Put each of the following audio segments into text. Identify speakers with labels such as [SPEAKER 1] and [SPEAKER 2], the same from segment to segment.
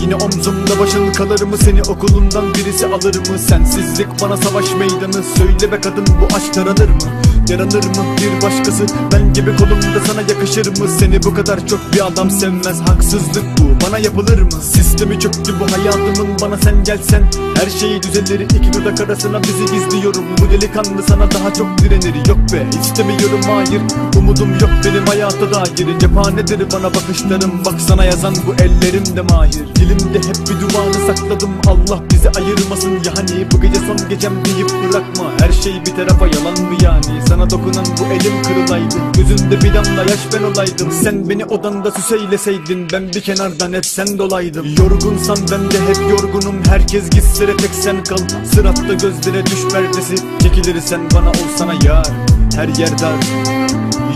[SPEAKER 1] Yine omzumda başın kalır mı? Seni okulundan birisi alır mı? Sensizlik bana savaş meydanı. Söyle be kadın bu aşk taranır mı? Yaranır mı bir başkası? Ben gibi kolumda sana yakışır mı? Seni bu kadar çok bir adam sevmez. Haksızlık bu bana yapılır mı? Sistemi çöktü bu hayatımın. Bana sen gelsen Her şey düzelir. İki dudak arasına bizi gizliyorum. Bu delikanlı sana daha çok direnir. Yok be istemiyorum hayır. Umudum yok benim hayata dair. Cephanedir bana bakışlarım. Bak sana yazan bu ellerim de mahir. Dilimde hep bir duanı sakladım. Allah bizi ayırmasın. Yani Bu gece son gecem deyip bırakma. Her şey bir tarafa yalan mı yani? Sana dokunan bu elim kırılaydı. Gözünde bir damla yaş ben olaydım. Sen beni odanda süseyleseydin Ben bir kenardan hep sen dolaydım Yorgunsan ben de hep yorgunum. Herkes gitse tek sen kal. Sıratta gözlere düş perdesi. Çekilirsen bana olsana yar. Her yer dar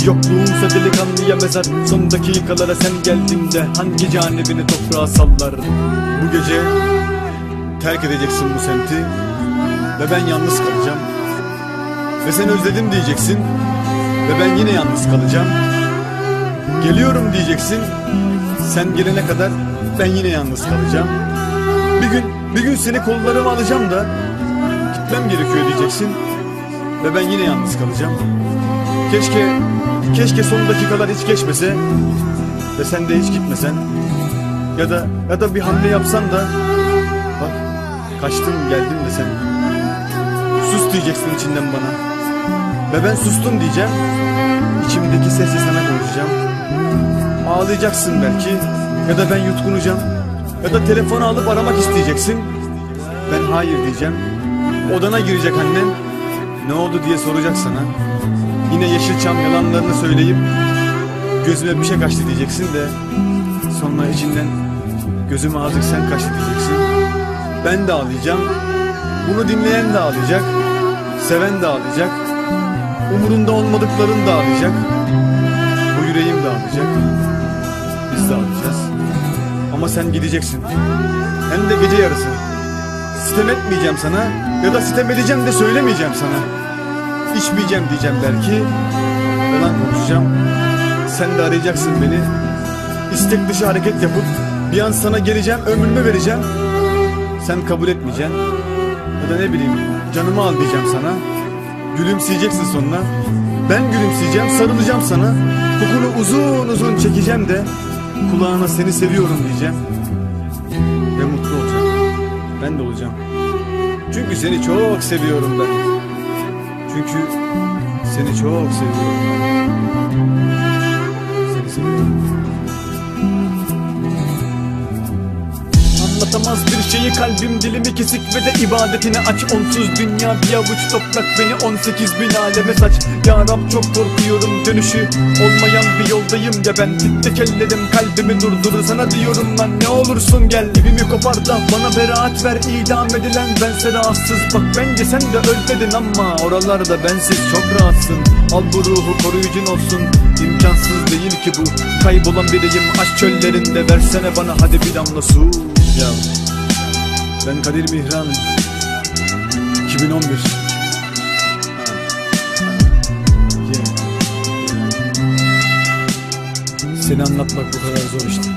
[SPEAKER 1] Yokluğunsa delikanlıya mezar. Son dakikalara sen geldiğinde Hangi canibini toprağa sallar Bu gece Terk edeceksin bu semti Ve ben yalnız kalacağım. Ve seni özledim diyeceksin Ve ben yine yalnız kalacağım. Geliyorum diyeceksin Sen gelene kadar ben yine yalnız kalacağım. Bir gün bir gün seni kollarıma alacağım da Gitmem gerekiyor diyeceksin Ve ben yine yalnız kalacağım. Keşke Keşke son dakikalar hiç geçmese Ve sen de hiç gitmesen. Ya da ya da bir hamle yapsan da Bak kaçtım geldim de sen. Sus diyeceksin içinden bana. Ve ben sustum diyeceğim. İçimdeki sesle sana konuşacağım Ağlayacaksın belki. Ya da ben yutkunacağım. Ya da telefonu alıp aramak isteyeceksin. Ben hayır diyeceğim. Odana girecek annen. Ne oldu diye soracak sana. Yine Yeşilçam yalanlarını söyleyip Gözüme bir şey kaçtı diyeceksin de Sonra içinden Gözüme azıcık sen kaçtı diyeceksin. Ben de ağlayacağım. Bunu dinleyen de ağlayacak. Seven de ağlayacak. Umurunda olmadıkların da ağlayacak. Bu yüreğim de ağlayacak Ama sen gideceksin. Hem de gece yarısı. Sitem etmeyeceğim sana Ya da sitem edeceğim de söylemeyeceğim sana. İçmeyeceğim diyeceğim belki. Yalan konuşacağım. Sen de arayacaksın beni. İstek dışı hareket yapıp Bir an sana geleceğim ömrümü vereceğim. Sen kabul etmeyeceksin. Ya da ne bileyim canımı al diyeceğim sana. Gülümseyeceksin sonra Ben gülümseyeceğim sarılacağım sana. Kokunu uzun uzun çekeceğim de Kulağına seni seviyorum diyeceğim. Ve mutlu olacağım. Ben de olacağım. Çünkü seni çok seviyorum ben. Çünkü seni çok seviyorum. Seni Anlatamaz bir şeyi kalbim dilimi kesik ve de ibadetini aç. Onsuz dünya bir avuç toprak beni 18 bin aleme saç. Ya Rab çok korkuyorum dönüşü olmayan bir yoldayım ya ben. Tek ellerim kalbimi durdurur sana diyorum lan ne olursun gel İpimi kopar da bana beraat ver. İdam edilen bense rahatsız. Bak bence sen de öl dedin ama oralarda bensiz. Çok rahatsın. Al bu ruhu koruyucun olsun. İmkansız değil ki bu. Kaybolan biriyim aşk çöllerinde. Versene bana hadi bir damla su Ya ben Kadir Mihran. 2011 Yeah. Seni anlatmak bu kadar zor işte